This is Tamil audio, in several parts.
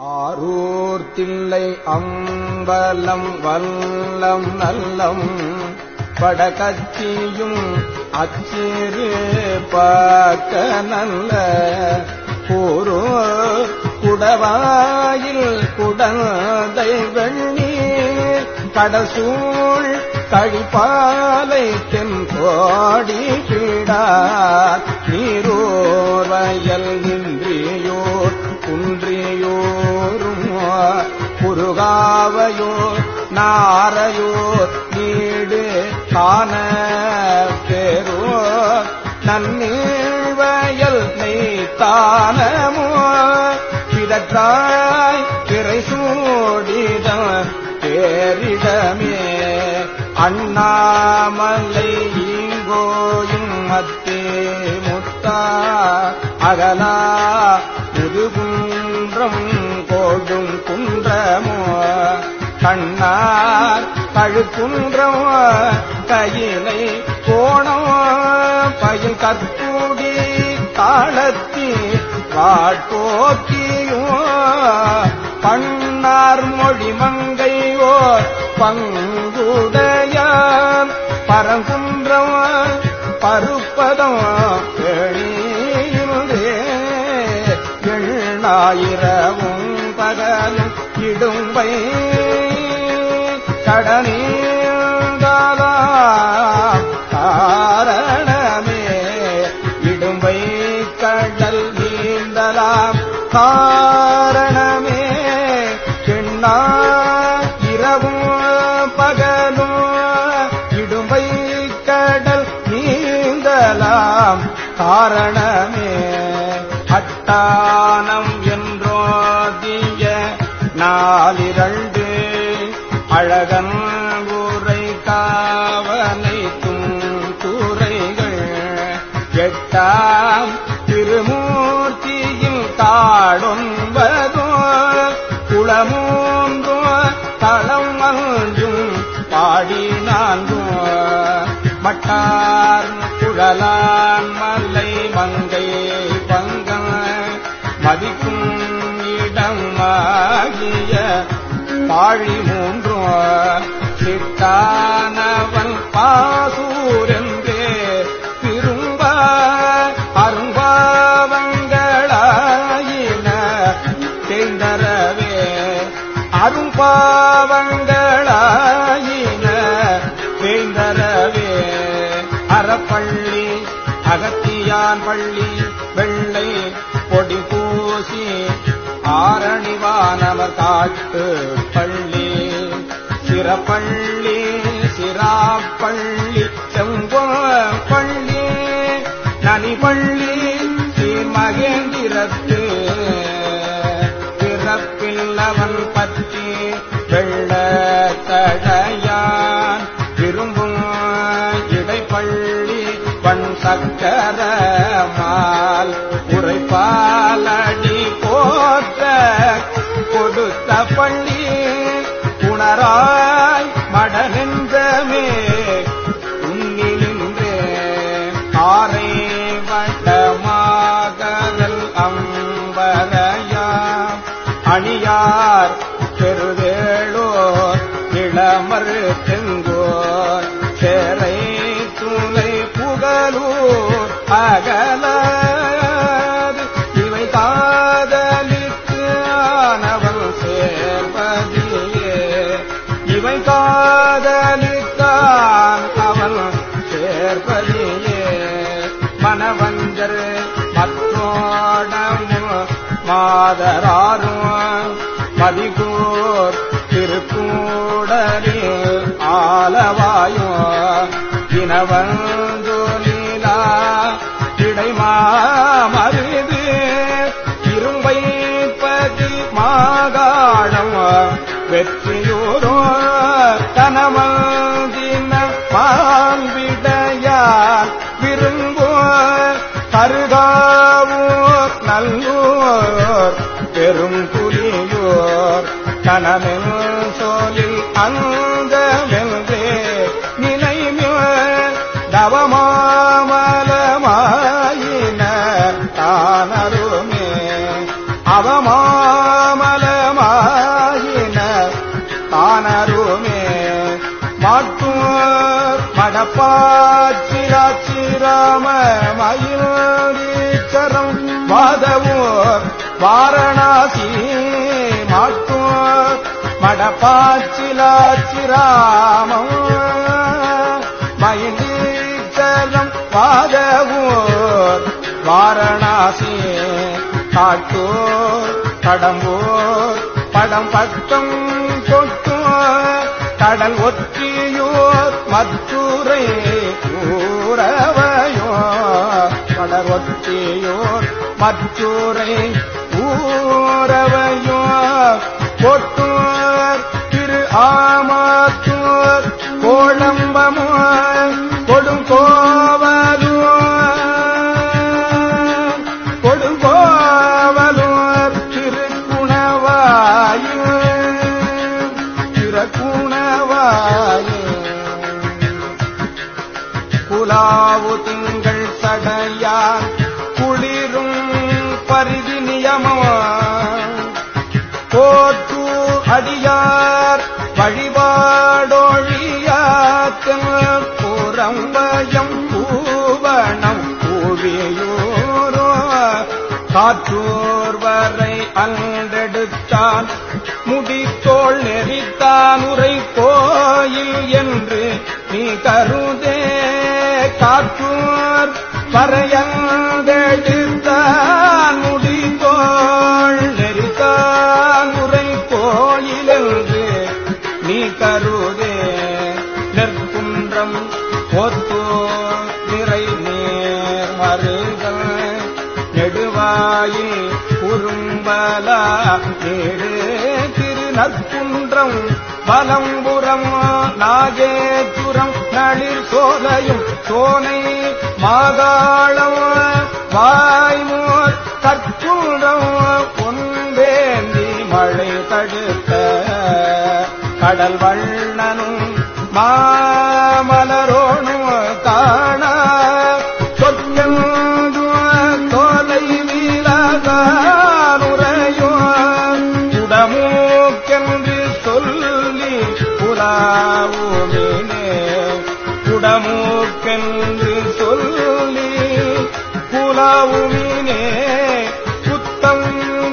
ஆரூர் தில்லை அம்பலம் வல்லம் நல்லம் படகத்தியும் அச்சிறு பார்க்க நல்ல கூரோ குடவாயில் குடந்தை வெண்ணீர் கடசூழ் கழிப்பாலை தென்கோடி பீடார் நீரோர்வயல் நின்றியோர் குன்றியோரும் குறுகாவையோர் நாரையோர் நீடு காண பேரோர் நன்னீழ்வயல் நெய்த்தானமோ பிதற்றாய் திரை சூடிதம் பேரிடமே அண்ணாமலை ஈங்கோயும் மத்தே முத்தா அகலா முதுகுன்றம் கோடும் குன்றமோ? கண்ணார் கழுக்குன்றம்? கையினை கோணம்? பயில் கற்கூடி காலத்தி காட்போக்கியோ பண்ணார் மொழி மங்கையோ? பங்குட எண்ணாயிரமும் பகலும் இடும்பை கடனீந்தாலா காரணமே இடும்பை கடல் நீந்தலாம். கா ஞானம் என்றோதிய நாலிரண்டு அழகன் ஊரை காவனைக்கும் கூரைகள் எட்டா வாழி மூன்றும் சிட்டானவன் பாசூரந்தே திரும்ப அரும்பாவங்களாயின. தெய்தரவே அரும்பாவங்களாயின. தெய்தரவே அறப்பள்ளி அகத்தியான் பள்ளி வெள்ளை பொடி பூசி ஆரணிவானவர் காட்டு பள்ளி. சிறப்பள்ளி சிராப்பள்ளி செங்கோ பள்ளி நனிபள்ளி ஸ்ரீ மகேந்திரத்து பிறப்பில்லவன் பற்றி வெள்ள அணியார் பெருவேளோர் இளமர் தெங்கோர் சேரை துணை புகழூர் அகலாது இவை காதலித்து ஆனவர் சேர்வதியே இவை காதலித்தான் அவன் சேர்ப்பதியே மனவஞ்சர் மற்றோடமும் மாதராறு மதிகூர் திருக்கூடலில் ஆலவாயோ ஆலவாயும் இனவந்தோலீலா இடைமாமருது இரும்பை பதி மாகாணம் வெற்றியூரோ தனமந்தின பாம்பிடையார் விரும்போ அவமானருமே அவமாமலமாயின தானருமே. மாட்டும் மடப்பாச்சிராச்சிராம மயிலீச்சரம் வாதவோர் வாரணாசி. மாட்டும் மடப்பாச்சிலாச்சிராமம் காட்டூர் கடம்பூர் படம் பட்டம் கொட்டூர் கடல் ஒற்றியோர் மத்துரை கூறவையோ கடல் ஒற்றியோர் மத்துரை ஊரவையோ கொட்டூர் திரு ஆமாத்தூர் கோளம்பமோ கொடுங்கோவலூர் அடியார் வழிபாடொழியாத்தம் புறம்பயம் பூவனம் பூவியூரோ. காற்றூர் வரை அன்றெடுத்தான் முடித்தோள் நெறித்தான் உரை கோயில் என்று நீ கருதே. காற்றூர் வரை நெடுவாயில் குறும்பலா ஏழு திருநற்குன்றம் பலம்புறம் நாகேச்சுரம் நளிர் சோலையும் சோனை மாதாளம் வாய்மோர் தற்குன்றம் பொன்வேந்தி மழை தடுத்த கடல் வண்ணனும் மா குடமூக்கென்று சொல்லி புலாவுமினே புத்தம்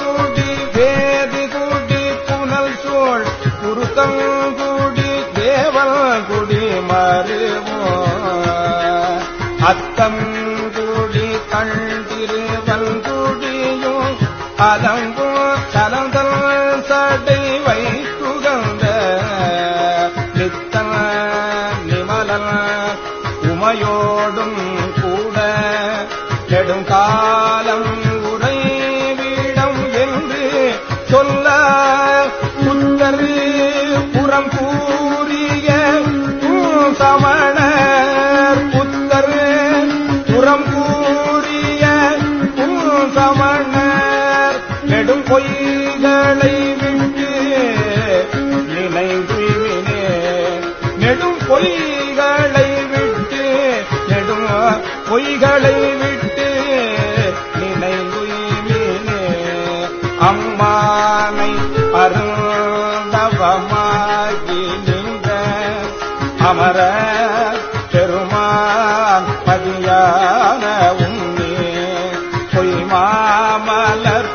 கூடி வேதி கூடி புனல் சோழ் குருத்தம் கூடி தேவல் குடி மருவோ அத்தம் கூடி கண்டிருவன் குடியோ அலங்கோ கலந்தல் சொல்ல புத்தரு புறம் கூறிய சமணர் புத்தரு புறம் கூறிய சமணர் நெடும் பொய்களை விட்டு நினைவினே நெடும் பொய்களை விட்டு நெடும் பொய்களை விட்டு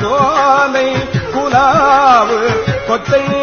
சோலை குலாவு கொத்தைக்கு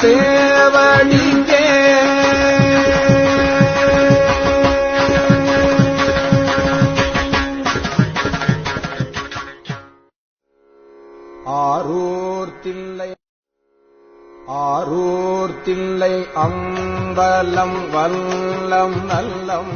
சிவன் சேவடிக்கே ஆரூர் தில்லை ஆரூர் தில்லை அம்பலம் வல்லம் நல்லம்.